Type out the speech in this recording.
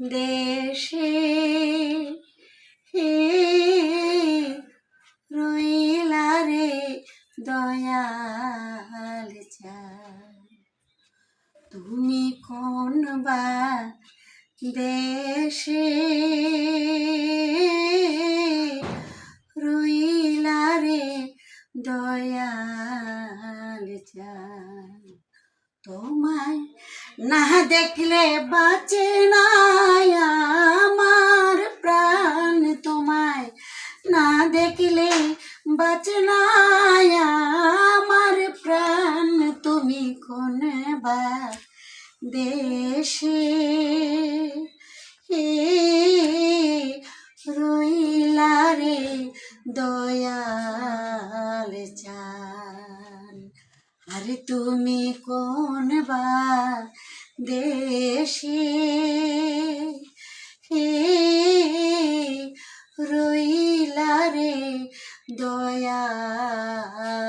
দেশে হে রইলা রে দয়াল তুমি কোন বা দেশে রইলা রে দয়াল চান তোমায় না দেখলে বাঁচে না আমার প্রাণ। তোমায় না দেখলে বাঁচে না আমার প্রাণ। তুমি কোন বা দেশে হে রইলা রে দয়াল আরে তুমি কোন বা দেশে? হে রইলা রে চান